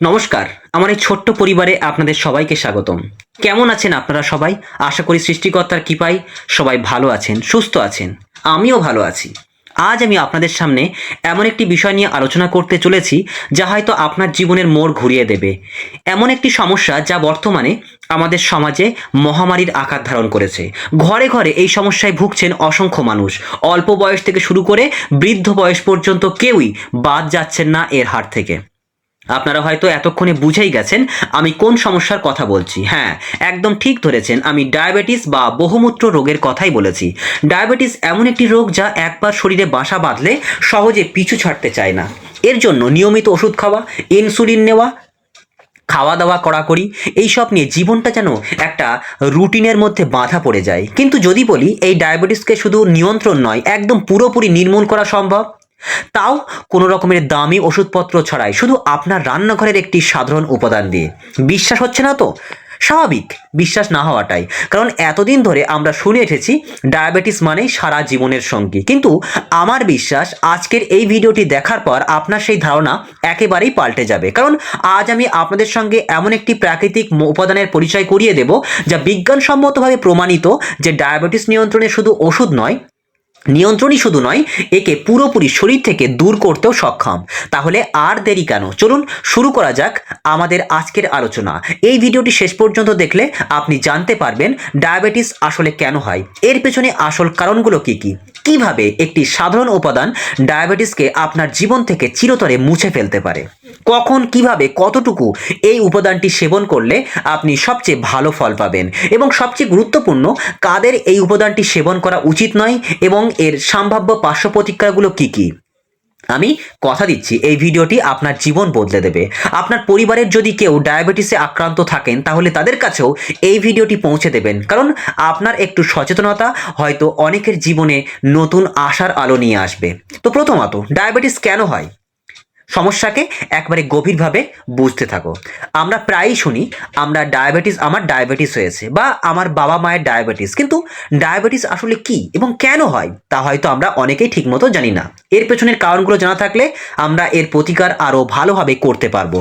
নমস্কার, আমার এই ছোট্ট পরিবারে আপনাদের সবাইকে স্বাগতম। কেমন আছেন আপনারা সবাই? আশা করি সৃষ্টিকর্তার কৃপায় সবাই ভালো আছেন, সুস্থ আছেন। আমিও ভালো আছি। আজ আমি আপনাদের সামনে এমন একটি বিষয় নিয়ে আলোচনা করতে চলেছি, যা হয়তো আপনার জীবনের মোড় ঘুরিয়ে দেবে। এমন একটি সমস্যা যা বর্তমানে আমাদের সমাজে মহামারীর আকার ধারণ করেছে। ঘরে ঘরে এই সমস্যায় ভুগছেন অসংখ্য মানুষ। অল্প বয়স থেকে শুরু করে বৃদ্ধ বয়স পর্যন্ত কেউই বাদ যাচ্ছেন না এর হাত থেকে। আপনারা হয়তো এতক্ষণে বুঝেই গেছেন আমি কোন সমস্যার কথা বলছি। হ্যাঁ একদম ঠিক ধরেছেন, আমি ডায়াবেটিস বা বহুমূত্র রোগের কথাই বলেছি। ডায়াবেটিস এমন একটি রোগ যা একবার শরীরে বাসা বাঁধলে সহজে পিছু ছাড়তে চায় না। এর জন্য নিয়মিত ওষুধ খাওয়া, ইনসুলিন নেওয়া খাওয়া দাওয়া কড়াকড়ি, এইসব নিয়ে জীবনটা যেন একটা রুটিনের মধ্যে বাঁধা পড়ে যায়। কিন্তু যদি বলি, এই ডায়াবেটিসকে শুধু নিয়ন্ত্রণ নয়, একদম পুরোপুরি নির্মূল করা সম্ভব। তাও কোনো রকমের দামি ওষুধপত্র ছাড়াই, শুধু আপনার রান্নাঘরের একটি সাধারণ উপাদান দিয়ে। বিশ্বাস হচ্ছে না তো? স্বাভাবিক, বিশ্বাস না হওয়াটাই। কারণ এতদিন ধরে আমরা শুনে এসেছি, ডায়াবেটিস মানে সারা জীবনের সঙ্গী। কিন্তু আমার বিশ্বাস, আজকের এই ভিডিওটি দেখার পর আপনার সেই ধারণা একেবারেই পাল্টে যাবে। কারণ আজ আমি আপনাদের সঙ্গে এমন একটি প্রাকৃতিক উপাদানের পরিচয় করিয়ে দেব, যা বিজ্ঞানসম্মতভাবে প্রমাণিত যে ডায়াবেটিস নিয়ন্ত্রণে শুধু ওষুধ নয় নিয়ন্ত্রণই শুধু নয়, একে পুরোপুরি শরীর থেকে দূর করতেও সক্ষম। তাহলে আর দেরি কেন? চলুন শুরু করা যাক আমাদের আজকের আলোচনা। এই ভিডিওটি শেষ পর্যন্ত দেখলে আপনি জানতে পারবেন ডায়াবেটিস আসলে কেন হয়। এর পেছনে আসল কারণগুলো কি কি? কীভাবে একটি সাধারণ উপাদান ডায়াবেটিসকে আপনার জীবন থেকে চিরতরে মুছে ফেলতে পারে? কখন, কীভাবে, কতটুকু এই উপাদানটি সেবন করলে আপনি সবচেয়ে ভালো ফল পাবেন? এবং সবচেয়ে গুরুত্বপূর্ণ, কাদের এই উপাদানটি সেবন করা উচিত নয়? এবং এর সম্ভাব্য পার্শ্ব প্রতিক্রিয়াগুলো কী কি? আমি কথা দিচ্ছি, এই ভিডিওটি আপনার জীবন বদলে দেবে। আপনার পরিবারের যদি কেউ ডায়াবেটিসে আক্রান্ত থাকেন, তাহলে তাদের কাছেও এই ভিডিওটি পৌঁছে দেবেন। কারণ আপনার একটু সচেতনতা হয়তো অনেকের জীবনে নতুন আশার আলো নিয়ে আসবে। তো প্রথমত, ডায়াবেটিস কেন হয়? সমস্যাকে একবারে গভীরভাবে বুঝতে থাকো। আমরা প্রায়ই শুনি, আমরা ডায়াবেটিস আমার ডায়াবেটিস হয়েছে বা আমার বাবা মায়ের ডায়াবেটিস কিন্তু ডায়াবেটিস আসলে কি এবং কেন হয়, তা হয়তো আমরা অনেকেই ঠিকমতো জানি না। এর পেছনের কারণগুলো জানা থাকলে আমরা এর প্রতিকার আরও ভালোভাবে করতে পারব।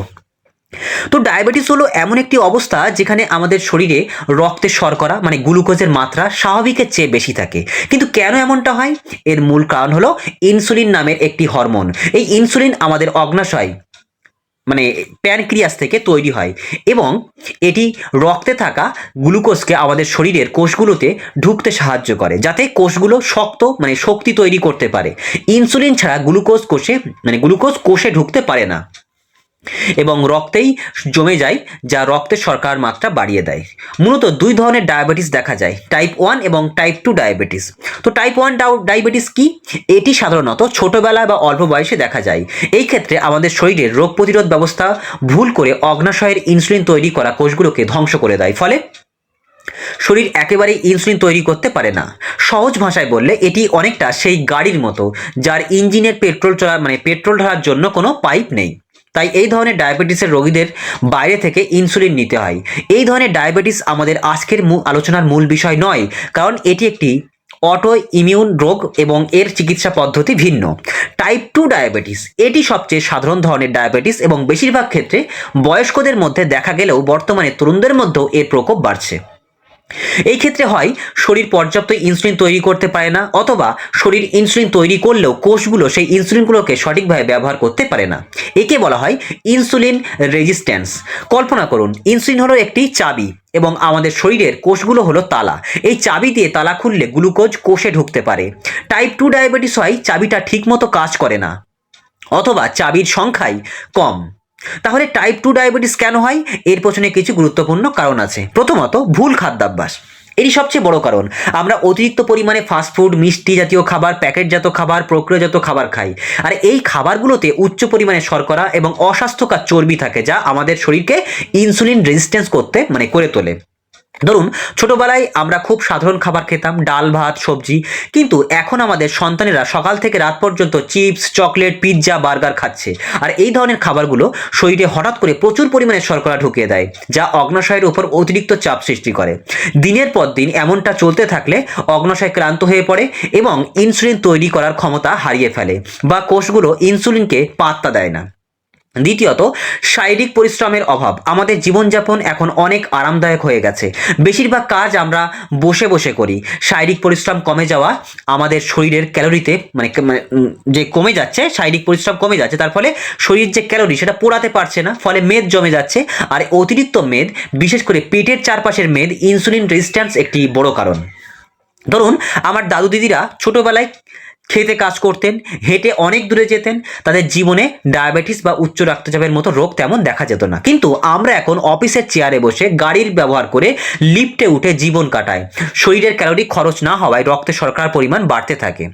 তো ডায়াবেটিস হলো এমন একটি অবস্থা যেখানে আমাদের শরীরে রক্তে শর্করা মানে গ্লুকোজের মাত্রা স্বাভাবিকের চেয়ে বেশি থাকে। কিন্তু কেন এমনটা হয়? এর মূল কারণ হলো ইনসুলিন নামের একটি হরমোন। এই ইনসুলিন আমাদের অগ্নাশয় মানে প্যানক্রিয়াস থেকে তৈরি হয় এবং এটি রক্তে থাকা গ্লুকোজকে আমাদের শরীরের কোষগুলোতে ঢুকতে সাহায্য করে, যাতে কোষগুলো শক্ত মানে শক্তি তৈরি করতে পারে। ইনসুলিন ছাড়া গ্লুকোজ কোষে মানে গ্লুকোজ কোষে ঢুকতে পারে না। এবং রক্তেই জমে যায়, যা রক্তের শর্করার মাত্রা বাড়িয়ে দেয়। মূলত দুই ধরনের ডায়াবেটিস দেখা যায় টাইপ ওয়ান এবং টাইপ টু ডায়াবেটিস। তো টাইপ ওয়ান ডায়াবেটিস কি? এটি সাধারণত ছোটবেলায় বা অল্প বয়সে দেখা যায়। এই ক্ষেত্রে আমাদের শরীরের রোগ প্রতিরোধ ব্যবস্থা ভুল করে অগ্নাশয়ের ইনসুলিন তৈরি করা কোষগুলোকে ধ্বংস করে দেয়। ফলে শরীর একেবারেই ইনসুলিন তৈরি করতে পারে না। সহজ ভাষায় বললে, এটি অনেকটা সেই গাড়ির মতো, যার ইঞ্জিনের পেট্রোল চলা মানে পেট্রোল ঢালার জন্য কোনো পাইপ নেই। তাই এই ধরনের ডায়াবেটিসের রোগীদের বাইরে থেকে ইনসুলিন নিতে হয়। এই ধরনের ডায়াবেটিস আমাদের আজকের আলোচনার মূল বিষয় নয়, কারণ এটি একটি অটো ইমিউন রোগ এবং এর চিকিৎসা পদ্ধতি ভিন্ন। টাইপ টু ডায়াবেটিস, এটি সবচেয়ে সাধারণ ধরনের ডায়াবেটিস এবং বেশিরভাগ ক্ষেত্রে বয়স্কদের মধ্যে দেখা গেলেও বর্তমানে তরুণদের মধ্যেও এর প্রকোপ বাড়ছে। এই ক্ষেত্রে হয়, শরীর পর্যাপ্ত ইনসুলিন তৈরি করতে পারে না অথবা শরীর ইনসুলিন তৈরি করলেও কোষগুলো সেই ইনসুলিনগুলোকে সঠিকভাবে ব্যবহার করতে পারে না। একে বলা হয় ইনসুলিন রেজিস্ট্যান্স কল্পনা করুন ইনসুলিন হলো একটি চাবি এবং আমাদের শরীরের কোষগুলো হলো তালা। এই চাবি দিয়ে তালা খুললে গ্লুকোজ কোষে ঢুকতে পারে। টাইপ টু ডায়াবেটিস হয়, চাবিটা ঠিকমতো কাজ করে না অথবা চাবির সংখ্যাই কম। তাহলে টাইপ টু ডায়াবেটিস কেন হয়? এর পেছনে কিছু গুরুত্বপূর্ণ কারণ আছে। প্রথমত, ভুল খাদ্যাভ্যাস। এটি সবচেয়ে বড় কারণ, আমরা অতিরিক্ত পরিমাণে ফাস্টফুড মিষ্টি জাতীয় খাবার প্যাকেটজাত খাবার প্রক্রিয়াজাত খাবার খাই। আর এই খাবারগুলোতে উচ্চ পরিমাণে শর্করা এবং অস্বাস্থ্যকর চর্বি থাকে, যা আমাদের শরীরকে ইনসুলিন রেজিস্ট্যান্স করতে মানে করে তোলে। ধরুন, ছোটবেলায় আমরা খুব সাধারণ খাবার খেতাম, ডাল, ভাত, সবজি, কিন্তু এখন আমাদের সন্তানেরা সকাল থেকে রাত পর্যন্ত চিপস, চকলেট, পিৎজা, বার্গার খাচ্ছে। আর এই ধরনের খাবারগুলো শরীরে হঠাৎ করে প্রচুর পরিমাণে শর্করা ঢুকিয়ে দেয়, যা অগ্নাশয়ের উপর অতিরিক্ত চাপ সৃষ্টি করে। দিনের পর দিন এমনটা চলতে থাকলে অগ্নাশয় ক্লান্ত হয়ে পড়ে এবং ইনসুলিন তৈরি করার ক্ষমতা হারিয়ে ফেলে, বা কোষগুলো ইনসুলিনকে পাত্তা দেয় না। দ্বিতীয়ত শারীরিক পরিশ্রমের অভাব। আমাদের জীবনযাপন এখন অনেক আরামদায়ক হয়ে গেছে। বেশিরভাগ কাজ আমরা বসে বসে করি। শারীরিক পরিশ্রম কমে যাওয়া আমাদের শরীরের ক্যালোরিতে মানে মানে, যে কমে যাচ্ছে শারীরিক পরিশ্রম কমে যাচ্ছে তার ফলে শরীর যে ক্যালোরি সেটা পোড়াতে পারছে না ফলে মেদ জমে যাচ্ছে। আর অতিরিক্ত মেদ বিশেষ করে পেটের চারপাশের মেদ ইনসুলিন রেজিস্ট্যান্স একটি বড় কারণ। ধরুন আমার দাদু দিদিরা ছোটোবেলায় খেতে কাজ করতেন, হেঁটে অনেক দূরে যেতেন, তাদের জীবনে ডায়াবেটিস বা উচ্চ রক্তচাপের মতো রোগ তেমন দেখা যেত না। কিন্তু আমরা এখন অফিসের চেয়ারে বসে গাড়ির ব্যবহার করে লিফটে উঠে জীবন কাটাই। শরীরের ক্যালোরি খরচ না হওয়ায় রক্তে শর্করার পরিমাণ বাড়তে থাকে।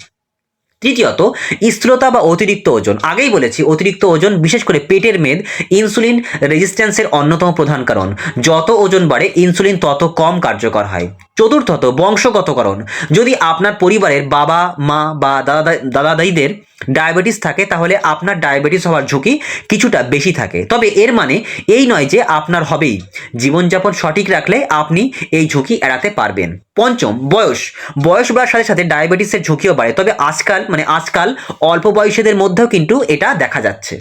তৃতীয়ত, স্থূলতা বা অতিরিক্ত ওজন। আগেই বলেছি, অতিরিক্ত ওজন বিশেষ করে পেটের মেদ, ইনসুলিন রেজিস্ট্যান্সের অন্যতম প্রধান কারণ। যত ওজন বাড়ে, ইনসুলিন তত কম কার্যকর হয়। চতুর্থত বংশগতকরণ যদি আপনার পরিবারের বাবা, মা বা দাদা দাদা দাদিদের ডায়াবেটিস থাকে, তাহলে আপনার ডায়াবেটিস হওয়ার ঝুঁকি কিছুটা বেশি থাকে। তবে এর মানে এই নয় যে আপনার হবেই। জীবনযাপন সঠিক রাখলে আপনি এই ঝুঁকি এড়াতে পারবেন। পঞ্চম, বয়স। বয়স বাড়ার সাথে সাথে ডায়াবেটিসের ঝুঁকিও বাড়ে। তবে আজকাল মানে আজকাল অল্প বয়সীদের মধ্যেও কিন্তু এটা দেখা যাচ্ছে।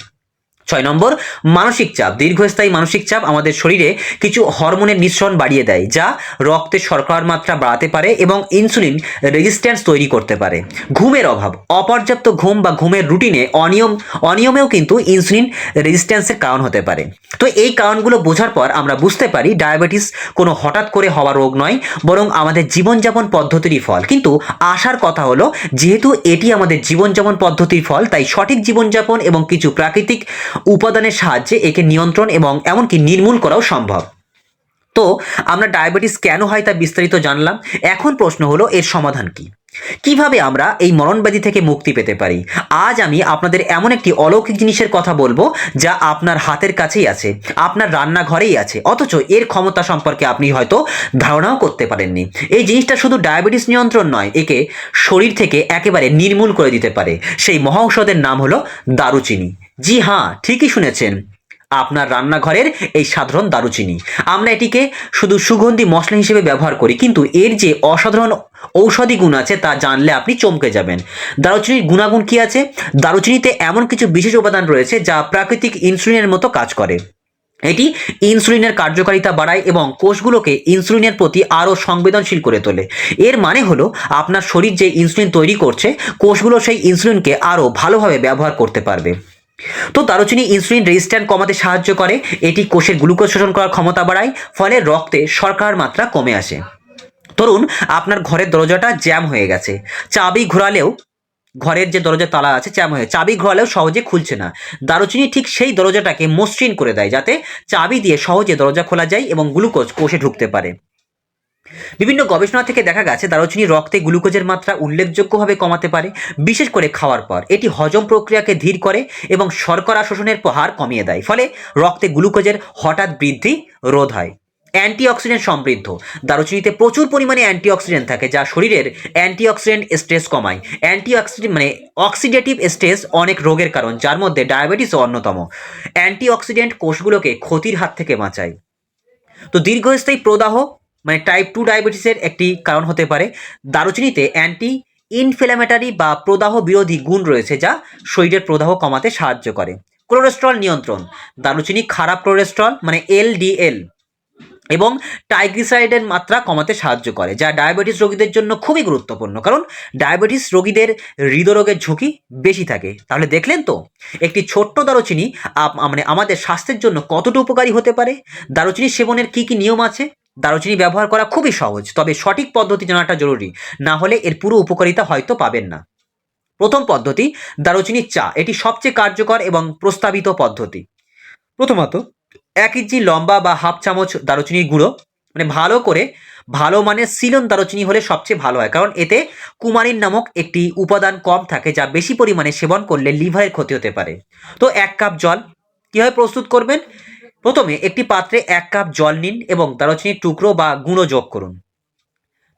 ছয় নম্বর, মানসিক চাপ। দীর্ঘস্থায়ী মানসিক চাপ আমাদের শরীরে কিছু হরমোনের নিঃসরণ বাড়িয়ে দেয়, যা রক্তে শর্করার মাত্রা বাড়াতে পারে এবং ইনসুলিন রেজিস্ট্যান্স তৈরি করতে পারে। ঘুমের অভাব। অপর্যাপ্ত ঘুম বা ঘুমের রুটিনে অনিয়ম, অনিয়মেও কিন্তু ইনসুলিন রেজিস্ট্যান্সের কারণ হতে পারে। তো এই কারণগুলো বোঝার পর আমরা বুঝতে পারি ডায়াবেটিস কোনো হঠাৎ করে হওয়া রোগ নয়, বরং আমাদের জীবনযাপন পদ্ধতিরই ফল। কিন্তু আসার কথা হলো, যেহেতু এটি আমাদের জীবনযাপন পদ্ধতির ফল, তাই সঠিক জীবনযাপন এবং কিছু প্রাকৃতিক উপাদানের সাহায্যে একে নিয়ন্ত্রণ এবং এমনকি নির্মূল করাও সম্ভব। তো, আমরা ডায়াবেটিস কেন হয় তা বিস্তারিত জানলাম। এখন প্রশ্ন হলো, এর সমাধান কি? কীভাবে আমরা এই মরণব্যাধি থেকে মুক্তি পেতে পারি? আজ আমি আপনাদের এমন একটি অলৌকিক জিনিসের কথা বলব, যা আপনার হাতের কাছেই আছে, আপনার রান্নাঘরেই আছে, অথচ এর ক্ষমতা সম্পর্কে আপনি হয়তো ধারণাও করতে পারেননি। এই জিনিসটা শুধু ডায়াবেটিস নিয়ন্ত্রণ নয়, একে শরীর থেকে একেবারে নির্মূল করে দিতে পারে। সেই মহাঔষধের নাম হলো দারুচিনি। জি হ্যাঁ ঠিকই শুনেছেন। আপনার রান্নাঘরের এই সাধারণ দারুচিনি। আমরা এটিকে শুধু সুগন্ধি মশলা হিসেবে ব্যবহার করি, কিন্তু এর যে অসাধারণ ঔষধি গুণ আছে তা জানলে আপনি চমকে যাবেন। দারুচিনির গুণাগুণ কি আছে? দারুচিনিতে এমন কিছু বিশেষ উপাদান রয়েছে যা প্রাকৃতিক ইনসুলিনের মতো কাজ করে। এটি ইনসুলিনের কার্যকারিতা বাড়ায় এবং কোষগুলোকে ইনসুলিনের প্রতি আরও সংবেদনশীল করে তোলে। এর মানে হলো, আপনার শরীর যে ইনসুলিন তৈরি করছে, কোষগুলো সেই ইনসুলিনকে আরও ভালোভাবে ব্যবহার করতে পারবে। তো দারুচিনি ইনসুলিন রেজিস্ট্যান্ট কমাতে সাহায্য করে। এটি কোষের গ্লুকোজ শোষণ করার ক্ষমতা বাড়ায়, ফলে রক্তে শর্করার মাত্রা কমে আসে। ধরুন আপনার ঘরের দরজাটা জ্যাম হয়ে গেছে। চাবি ঘোরালেও, ঘরের যে দরজা তালা আছে জ্যাম হয়ে চাবি ঘোরালেও সহজে খুলছে না। দারুচিনি ঠিক সেই দরজাটাকে মসৃণ করে দেয়, যাতে চাবি দিয়ে সহজে দরজা খোলা যায় এবং গ্লুকোজ কোষে ঢুকতে পারে। বিভিন্ন গবেষণা থেকে দেখা গেছে দারুচিনি রক্তে গ্লুকোজের মাত্রা উল্লেখযোগ্যভাবে কমাতে পারে, বিশেষ করে খাওয়ার পর। এটি হজম প্রক্রিয়াকে ধীর করে এবং শর্করা শোষণের প্রহার কমিয়ে দেয়, ফলে রক্তে গ্লুকোজের হঠাৎ বৃদ্ধি রোধ হয়। অ্যান্টিঅক্সিডেন্ট সমৃদ্ধ। দারুচিনিতে প্রচুর পরিমাণে অ্যান্টিঅক্সিডেন্ট থাকে, যা শরীরের অ্যান্টিঅক্সিডেন্ট স্ট্রেস কমায়। অ্যান্টিঅক্সিডেন্ট মানে অক্সিডেটিভ স্ট্রেস অনেক রোগের কারণ, যার মধ্যে ডায়াবেটিসও অন্যতম। অ্যান্টিঅক্সিডেন্ট কোষগুলোকে ক্ষতির হাত থেকে বাঁচায়। তো দীর্ঘস্থায়ী প্রদাহ মানে টাইপ টু ডায়াবেটিসের একটি কারণ হতে পারে। দারুচিনিতে অ্যান্টি ইনফ্লেমেটারি বা প্রদাহ বিরোধী গুণ রয়েছে যা শরীরের প্রদাহ কমাতে সাহায্য করে। কোলেস্ট্রল নিয়ন্ত্রণ। দারুচিনি খারাপ কোলেস্ট্রল মানে এলডিএল এবং ট্রাইগ্লিসারাইডের মাত্রা কমাতে সাহায্য করে, যা ডায়াবেটিস রোগীদের জন্য খুবই গুরুত্বপূর্ণ। কারণ ডায়াবেটিস রোগীদের হৃদরোগের ঝুঁকি বেশি থাকে। তাহলে দেখলেন তো, একটি ছোট্ট দারুচিনি মানে আমাদের স্বাস্থ্যের জন্য কতটা উপকারী হতে পারে? দারুচিনি সেবনের কি কি নিয়ম আছে? দারুচিনি ব্যবহার করা খুবই সহজ, তবে সঠিক পদ্ধতি জানাটা জরুরি, না হলে এর পুরো উপকারিতা হয়তো পাবেন না। প্রথম পদ্ধতি দারুচিনির চা, এটি সবচেয়ে কার্যকর এবং প্রস্তাবিত পদ্ধতি। প্রথমত, এক ইঞ্চি লম্বা বা হাফ চামচ দারুচিনির গুঁড়ো মানে ভালো করে, ভালো মানের সিলন দারুচিনি হলে সবচেয়ে ভালো হয়, কারণ এতে কুমারিন নামক একটি উপাদান কম থাকে যা বেশি পরিমাণে সেবন করলে লিভারের ক্ষতি হতে পারে। তো এক কাপ জল, কীভাবে প্রস্তুত করবেন? প্রথমে একটি পাত্রে এক কাপ জল নিন এবং দারুচিনির টুকরো বা গুঁড়ো যোগ করুন।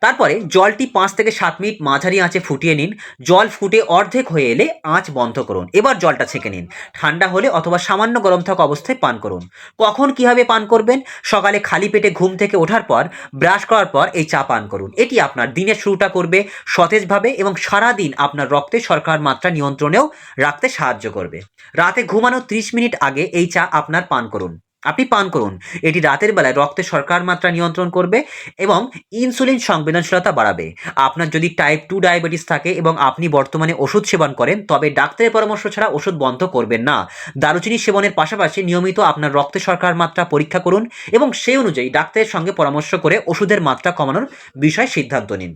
তারপরে জলটি পাঁচ থেকে সাত মিনিট মাঝারি আঁচে ফুটিয়ে নিন। জল ফুটে অর্ধেক হয়ে এলে আঁচ বন্ধ করুন। এবার জলটা ছেঁকে নিন। ঠান্ডা হলে অথবা সামান্য গরম থাকা অবস্থায় পান করুন। কখন কীভাবে পান করবেন? সকালে খালি পেটে ঘুম থেকে ওঠার পর, ব্রাশ করার পর এই চা পান করুন। এটি আপনার দিনের শুরুটা করবে, সতেজভাবে এবং সারা দিন আপনার রক্তে শর্করার মাত্রা নিয়ন্ত্রণেও রাখতে সাহায্য করবে। রাতে ঘুমানোর ত্রিশ মিনিট আগে এই চা আপনার পান করুন। আপনি পান করুন। এটি রাতের বেলায় রক্তে শর্করার মাত্রা নিয়ন্ত্রণ করবে এবং ইনসুলিন সংবেদনশীলতা বাড়াবে। আপনার যদি টাইপ টু ডায়াবেটিস থাকে এবং আপনি বর্তমানে ওষুধ সেবন করেন, তবে ডাক্তারের পরামর্শ ছাড়া ওষুধ বন্ধ করবেন না। দারুচিনি সেবনের পাশাপাশি নিয়মিত আপনার রক্তে শর্করার মাত্রা পরীক্ষা করুন এবং সেই অনুযায়ী ডাক্তারের সঙ্গে পরামর্শ করে ওষুধের মাত্রা কমানোর বিষয়ে সিদ্ধান্ত নিন।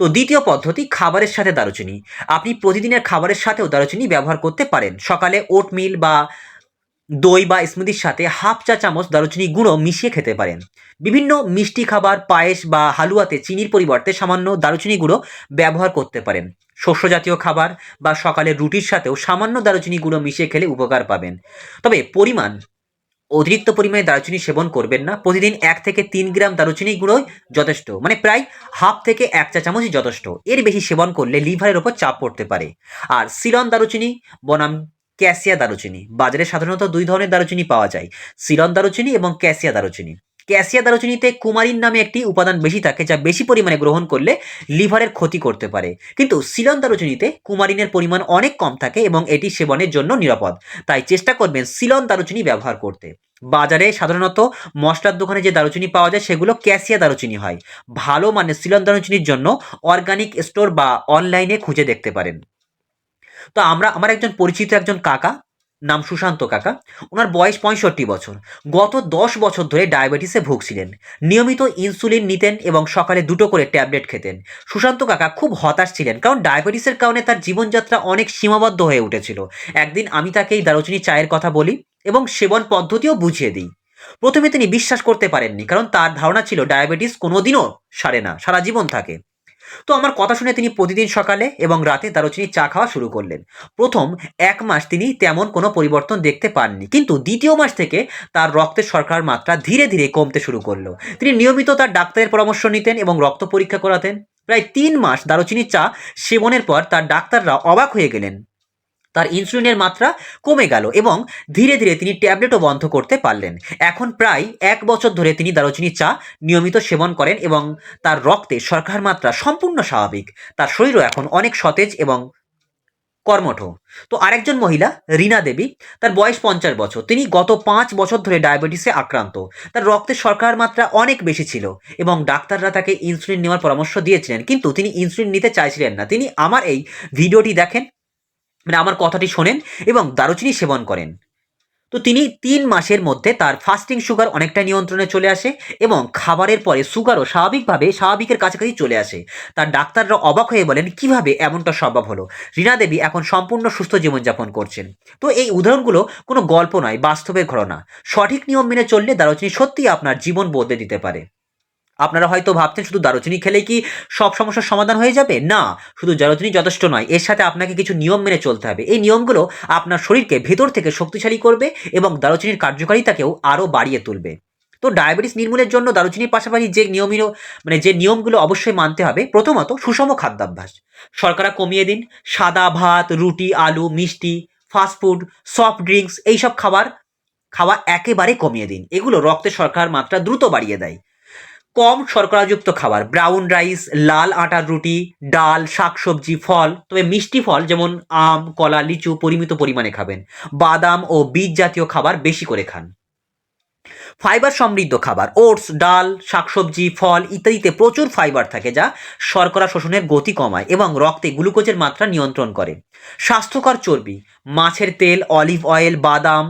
তো দ্বিতীয় পদ্ধতি, খাবারের সাথে দারুচিনি। আপনি প্রতিদিনের খাবারের সাথেও দারুচিনি ব্যবহার করতে পারেন। সকালে ওটমিল বা দই বা স্মুদির সাথে হাফ চা চামচ দারুচিনি গুঁড়ো মিশিয়ে খেতে পারেন। বিভিন্ন মিষ্টি খাবার, পায়েস বা হালুয়াতে চিনির পরিবর্তে সামান্য দারুচিনি গুঁড়ো ব্যবহার করতে পারেন। শস্য জাতীয় খাবার বা সকালে রুটির সাথেও সামান্য দারুচিনি গুঁড়ো মিশিয়ে খেলে উপকার পাবেন। তবে পরিমাণ, অতিরিক্ত পরিমাণে দারুচিনি সেবন করবেন না। প্রতিদিন এক থেকে তিন গ্রাম দারুচিনি গুঁড়োই যথেষ্ট মানে প্রায় হাফ থেকে এক চা চামচই যথেষ্ট। এর বেশি সেবন করলে লিভারের ওপর চাপ পড়তে পারে। আর সিলন দারুচিনি, বনাম ক্যাসিয়া দারুচিনি। বাজারে সাধারণত দুই ধরনের দারুচিনি পাওয়া যায় সিলন দারুচিনি এবং ক্যাসিয়া দারুচিনি। ক্যাসিয়া দারুচিনিতে কুমারিন নামে একটি উপাদান বেশি থাকে, যা বেশি পরিমাণে গ্রহণ করলে লিভারের ক্ষতি করতে পারে। কিন্তু সিলন দারুচিনিতে কুমারিনের পরিমাণ অনেক কম থাকে এবং এটি সেবনের জন্য নিরাপদ। তাই চেষ্টা করবেন সিলন দারুচিনি ব্যবহার করতে। বাজারে সাধারণত মশলার দোকানে যে দারুচিনি পাওয়া যায়, সেগুলো ক্যাসিয়া দারুচিনি হয়। ভালো মানের সিলন দারুচিনির জন্য অর্গানিক স্টোর বা অনলাইনে খুঁজে দেখতে পারেন। তো আমরা, আমার একজন পরিচিত একজন কাকা, নাম সুশান্ত কাকা, ওনার বয়স পঁয়ষট্টি বছর। গত দশ বছর ধরে ডায়াবেটিসে ভুগছিলেন। নিয়মিত ইনসুলিন নিতেন এবং সকালে দুটো করে ট্যাবলেট খেতেন। সুশান্ত কাকা খুব হতাশ ছিলেন কারণ ডায়াবেটিসের কারণে তার জীবনযাত্রা অনেক সীমাবদ্ধ হয়ে উঠেছিল। একদিন আমি তাকে এই দারুচিনি চায়ের কথা বলি এবং সেবন পদ্ধতিও বুঝিয়ে দিই। প্রথমে তিনি বিশ্বাস করতে পারেননি কারণ তার ধারণা ছিল ডায়াবেটিস কোনোদিনও সারে না, সারা জীবন থাকে। তো আমার কথা শুনে তিনি প্রতিদিন সকালে এবং রাতে দারুচিনি চা খাওয়া শুরু করলেন। প্রথম এক মাস তিনি তেমন কোনো পরিবর্তন দেখতে পাননি, কিন্তু দ্বিতীয় মাস থেকে তার রক্তের শর্করার মাত্রা ধীরে ধীরে কমতে শুরু করল। তিনি নিয়মিত তার ডাক্তারের পরামর্শ নিতেন এবং রক্ত পরীক্ষা করাতেন। প্রায় তিন মাস দারুচিনি চা সেবনের পর তার ডাক্তাররা অবাক হয়ে গেলেন। তার ইনসুলিনের মাত্রা কমে গেল এবং ধীরে ধীরে তিনি ট্যাবলেটও বন্ধ করতে পারলেন। এখন প্রায় এক বছর ধরে তিনি দারুচিনি চা নিয়মিত সেবন করেন এবং তার রক্তে শর্করার মাত্রা সম্পূর্ণ স্বাভাবিক। তার শরীরও এখন অনেক সতেজ এবং কর্মঠ। তো আরেকজন মহিলা, রীনা দেবী, তার বয়স পঞ্চাশ বছর। তিনি গত পাঁচ বছর ধরে ডায়াবেটিসে আক্রান্ত। তার রক্তে শর্করার মাত্রা অনেক বেশি ছিল এবং ডাক্তাররা তাকে ইনসুলিন নেওয়ার পরামর্শ দিয়েছিলেন, কিন্তু তিনি ইনসুলিন নিতে চাইছিলেন না। তিনি আমার এই ভিডিওটি দেখেন মানে আমার কথাটি শোনেন এবং দারুচিনি সেবন করেন। তো তিনি তিন মাসের মধ্যে তার ফাস্টিং সুগার অনেকটা নিয়ন্ত্রণে চলে আসে এবং খাবারের পরে সুগারও স্বাভাবিকভাবে স্বাভাবিকের কাছাকাছি চলে আসে। তার ডাক্তাররা অবাক হয়ে বলেন, কীভাবে এমনটা সম্ভব হলো? রীনা দেবী এখন সম্পূর্ণ সুস্থ জীবনযাপন করছেন। তো এই উদাহরণগুলো কোনো গল্প নয়, বাস্তবের ঘটনা। সঠিক নিয়ম মেনে চললে দারুচিনি সত্যিই আপনার জীবন বদলে দিতে পারে। আপনারা হয়তো ভাবছেন শুধু দারুচিনি খেলেই কি সব সমস্যার সমাধান হয়ে যাবে? না, শুধু দারুচিনি যথেষ্ট নয়, এর সাথে আপনাকে কিছু নিয়ম মেনে চলতে হবে। এই নিয়মগুলো আপনার শরীরকে ভেতর থেকে শক্তিশালী করবে এবং দারুচিনির কার্যকারিতাকেও আরও বাড়িয়ে তুলবে। তো ডায়াবেটিস নির্মূলের জন্য দারুচিনির পাশাপাশি যে নিয়মীয় মানে যে নিয়মগুলো অবশ্যই মানতে হবে, প্রথমত সুষম খাদ্যাভ্যাস। শর্করা কমিয়ে দিন, সাদা ভাত, রুটি, আলু, মিষ্টি ফাস্টফুড সফট ড্রিঙ্কস, এইসব খাবার খাওয়া একেবারে কমিয়ে দিন। এগুলো রক্তে শর্করার মাত্রা দ্রুত বাড়িয়ে দেয়। কম শর্করাযুক্ত খাবার ব্রাউন রাইস লাল আটার রুটি, ডাল, শাকসবজি, ফল, তবে মিষ্টি ফল যেমন আম, কলা, লিচু পরিমিত পরিমাণে খাবেন। বাদাম ও বীজ জাতীয় খাবার বেশি করে খান। ফাইবার সমৃদ্ধ খাবার ওটস ডাল, শাকসবজি, ফল ইত্যাদিতে প্রচুর ফাইবার থাকে যা শর্করা শোষণের গতি কমায় এবং রক্তে গ্লুকোজের মাত্রা নিয়ন্ত্রণ করে। স্বাস্থ্যকর চর্বি, মাছের তেল অলিভ অয়েল বাদাম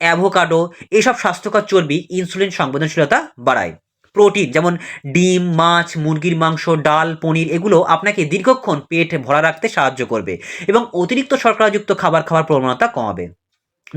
অ্যাভোকাডো এসব স্বাস্থ্যকর চর্বি ইনসুলিন সংবেদনশীলতা বাড়ায়। প্রোটিন, যেমন ডিম, মাছ, মুরগির মাংস, ডাল, পনির, এগুলো আপনাকে দীর্ঘক্ষণ পেট ভরা রাখতে সাহায্য করবে এবং অতিরিক্ত শর্করাযুক্ত খাবার খাওয়ার প্রবণতা কমাবে।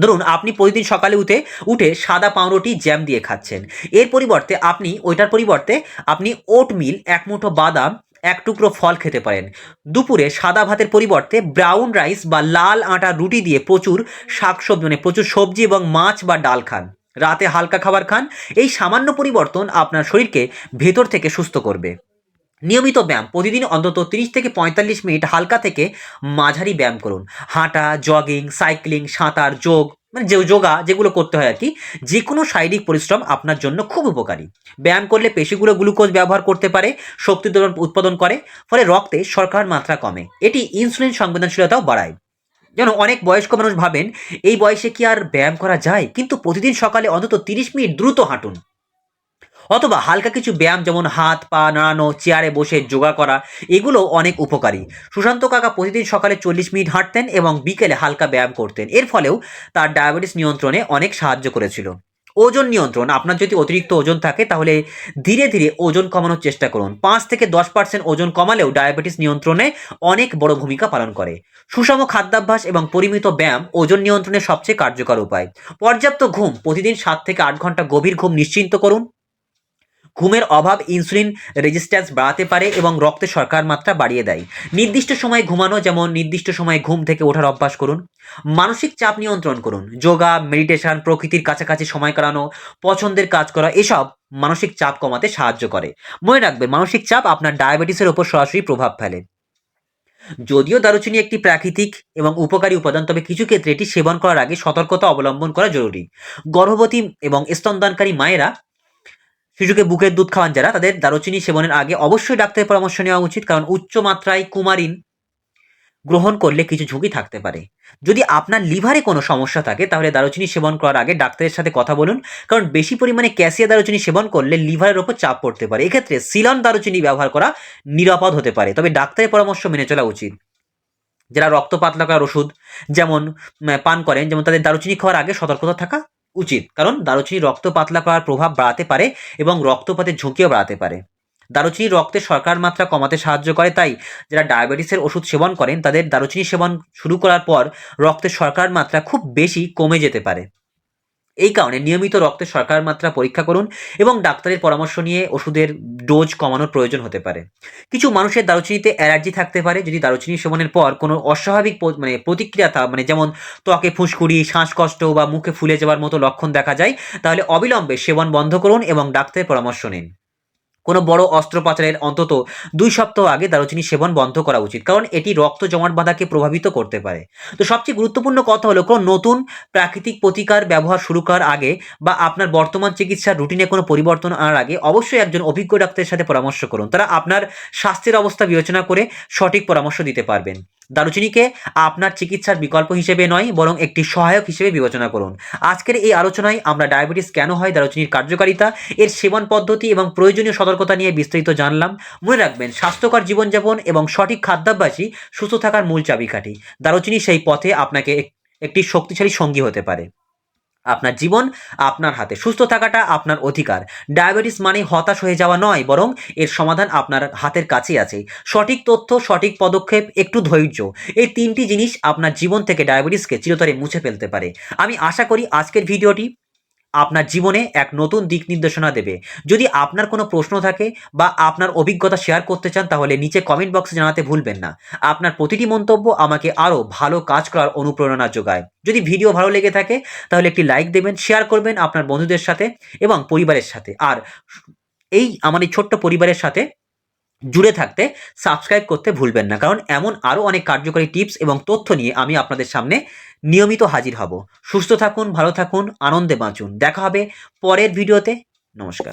ধরুন, আপনি প্রতিদিন সকালে উঠে উঠে সাদা পাউরুটি, জ্যাম দিয়ে খাচ্ছেন। এর পরিবর্তে আপনি, ওইটার পরিবর্তে আপনি ওটমিল, এক মুঠো বাদাম, এক টুকরো ফল খেতে পারেন। দুপুরে সাদা ভাতের পরিবর্তে ব্রাউন রাইস বা লাল আটা রুটি দিয়ে প্রচুর শাকসবজি মানে প্রচুর সবজি এবং মাছ বা ডাল খান। রাতে হালকা খাবার খান, এই সামান্য পরিবর্তন আপনার শরীরকে ভেতর থেকে সুস্থ করবে। নিয়মিত ব্যায়াম, প্রতিদিন অন্তত তিরিশ থেকে পঁয়তাল্লিশ মিনিট হালকা থেকে মাঝারি ব্যায়াম করুন। হাঁটা জগিং সাইক্লিং সাঁতার, যোগ মানে যে যোগা যেগুলো করতে হয় আর কি যে কোনো শারীরিক পরিশ্রম আপনার জন্য খুব উপকারী। ব্যায়াম করলে পেশিগুলো গ্লুকোজ ব্যবহার করতে পারে, শক্তি উৎপাদন করে, ফলে রক্তে শর্করার মাত্রা কমে। এটি ইনসুলিন সংবেদনশীলতাও বাড়ায়। যেন অনেক বয়স্ক মানুষ ভাবেন, এই বয়সে কি আর ব্যায়াম করা যায়? কিন্তু প্রতিদিন সকালে অন্তত তিরিশ মিনিট দ্রুত হাঁটুন। অথবা হালকা কিছু ব্যায়াম যেমন হাত, পা নাড়ানো, চেয়ারে বসে যোগা করা এগুলো অনেক উপকারী। সুশান্ত কাকা প্রতিদিন সকালে চল্লিশ মিনিট হাঁটতেন এবং বিকেলে হালকা ব্যায়াম করতেন। এর ফলেও তার ডায়াবেটিস নিয়ন্ত্রণে অনেক সাহায্য করেছিল। ওজন নিয়ন্ত্রণ। আপনার যদি অতিরিক্ত ওজন থাকে, তাহলে ধীরে ধীরে ওজন কমানোর চেষ্টা করুন। পাঁচ থেকে দশ পার্সেন্ট ওজন কমালেও ডায়াবেটিস নিয়ন্ত্রণে অনেক বড় ভূমিকা পালন করে। সুষম খাদ্যাভ্যাস এবং পরিমিত ব্যায়াম ওজন নিয়ন্ত্রণের সবচেয়ে কার্যকর উপায়। পর্যাপ্ত ঘুম প্রতিদিন সাত থেকে আট ঘণ্টা গভীর ঘুম নিশ্চিন্ত করুন। ঘুমের অভাব ইনসুলিন রেজিস্ট্যান্স বাড়াতে পারে এবং রক্তে শর্করার মাত্রা বাড়িয়ে দেয়। নির্দিষ্ট সময়ে ঘুমানো যেমন নির্দিষ্ট সময়ে ঘুম থেকে ওঠার অভ্যাস করুন। মানসিক চাপ নিয়ন্ত্রণ করুন। যোগা মেডিটেশন প্রকৃতির কাছাকাছি সময় কাটানো, পছন্দের কাজ করা, এসব মানসিক চাপ কমাতে সাহায্য করে। মনে রাখবেন মানসিক চাপ আপনার ডায়াবেটিসের ওপর সরাসরি প্রভাব ফেলে। যদিও দারুচিনি একটি প্রাকৃতিক এবং উপকারী উপাদান, তবে কিছু ক্ষেত্রে এটি সেবন করার আগে সতর্কতা অবলম্বন করা জরুরি। গর্ভবতী এবং স্তনদানকারী মায়েরা শিশুকে বুকের দুধ খাওয়ান যারা, তাদের দারুচিনি সেবনের আগে অবশ্যই ডাক্তারের পরামর্শ নেওয়া উচিত, কারণ উচ্চ মাত্রায় কুমারিন গ্রহণ করলে কিছু ঝুঁকি থাকতে পারে। যদি আপনার লিভারে কোনো সমস্যা থাকে, তাহলে দারুচিনি সেবন করার আগে ডাক্তারের সাথে কথা বলুন, কারণ বেশি পরিমাণে ক্যাসিয়া দারুচিনি সেবন করলে লিভারের ওপর চাপ পড়তে পারে। এক্ষেত্রে সিলন দারুচিনি ব্যবহার করা নিরাপদ হতে পারে, তবে ডাক্তারের পরামর্শ মেনে চলা উচিত। যারা রক্ত পাতলা করার ওষুধ, যেমন পান করেন, যেমন তাদের দারুচিনি খাওয়ার আগে সতর্কতা থাকা উচিত। কারণ দারুচিনি রক্ত পাতলা করার প্রভাব বাড়াতে পারে এবং রক্তপাতের ঝুঁকিও বাড়াতে পারে। দারুচিনি রক্তে সরকার মাত্রা কমাতে সাহায্য করে, তাই যারা ডায়াবেটিসের ওষুধ সেবন করেন, তাদের দারুচিনি সেবন শুরু করার পর রক্তে শর্করার মাত্রা খুব বেশি কমে যেতে পারে। এই কারণে নিয়মিত রক্তে শর্করার মাত্রা পরীক্ষা করুন এবং ডাক্তারের পরামর্শ নিয়ে ওষুধের ডোজ কমানোর প্রয়োজন হতে পারে। কিছু মানুষের দারুচিনিতে অ্যালার্জি থাকতে পারে, যদি দারুচিনি সেবনের পর কোনো অস্বাভাবিক মানে প্রতিক্রিয়া থা- মানে যেমন ত্বকে ফুসকুড়ি, শ্বাসকষ্ট বা মুখে ফুলে যাওয়ার মতো লক্ষণ দেখা যায়, তাহলে অবিলম্বে সেবন বন্ধ করুন এবং ডাক্তারের পরামর্শ নিন। কোনো বড় অস্ত্রোপচারের অন্তত দুই সপ্তাহ আগে দারুচিনি সেবন বন্ধ করা উচিত, কারণ এটি রক্ত জমাট বাঁধাকে প্রভাবিত করতে পারে। তো সবচেয়ে গুরুত্বপূর্ণ কথা হলো, কোনো নতুন প্রাকৃতিক প্রতিকার ব্যবহার শুরু করার আগে বা আপনার বর্তমান চিকিৎসার রুটিনে কোনো পরিবর্তন আনার আগে অবশ্যই একজন অভিজ্ঞ ডাক্তারের সাথে পরামর্শ করুন। তারা আপনার স্বাস্থ্যের অবস্থা বিবেচনা করে সঠিক পরামর্শ দিতে পারবেন। দারুচিনিকে আপনার চিকিৎসার বিকল্প হিসেবে নয়, বরং একটি সহায়ক হিসেবে বিবেচনা করুন। আজকের এই আলোচনায় আমরা ডায়াবেটিস কেন হয়, দারুচিনির কার্যকারিতা, এর সেবন পদ্ধতি এবং প্রয়োজনীয় সতর্কতা নিয়ে বিস্তারিত জানলাম। মনে রাখবেন, স্বাস্থ্যকর জীবনযাপন এবং সঠিক খাদ্যাভ্যাসই সুস্থ থাকার মূল চাবিকাঠি। দারুচিনি সেই পথে আপনাকে এক- একটি শক্তিশালী সঙ্গী হতে পারে। আপনার জীবন, আপনার হাতে। সুস্থ থাকাটা আপনার অধিকার। ডায়াবেটিস মানে হতাশ হয়ে যাওয়া নয়, বরং এর সমাধান আপনার হাতের কাছেই আছে। সঠিক তথ্য, সঠিক পদক্ষেপ, একটু ধৈর্য। এই তিনটি জিনিস আপনার জীবন থেকে ডায়াবেটিসকে চিরতরে মুছে ফেলতে পারে। আমি আশা করি আজকের ভিডিওটি আপনার জীবনে এক নতুন দিক নির্দেশনা দেবে। যদি আপনার কোনো প্রশ্ন থাকে বা আপনার অভিজ্ঞতা শেয়ার করতে চান, তাহলে নিচে কমেন্ট বক্সে জানাতে ভুলবেন না। আপনার প্রতিটি মন্তব্য আমাকে আরও ভালো কাজ করার অনুপ্রেরণা যোগায়। যদি ভিডিও ভালো লেগে থাকে, তাহলে একটি লাইক দেবেন শেয়ার করবেন আপনার বন্ধুদের সাথে এবং পরিবারের সাথে। আর এই আমার এই ছোট্ট পরিবারের সাথে জুড়ে থাকতে সাবস্ক্রাইব করতে ভুলবেন না। কারণ এমন আরও অনেক কার্যকরী টিপস এবং তথ্য নিয়ে আমি আপনাদের সামনে নিয়মিত হাজির হব। সুস্থ থাকুন, ভালো থাকুন, আনন্দে বাঁচুন। দেখা হবে পরের ভিডিওতে নমস্কার।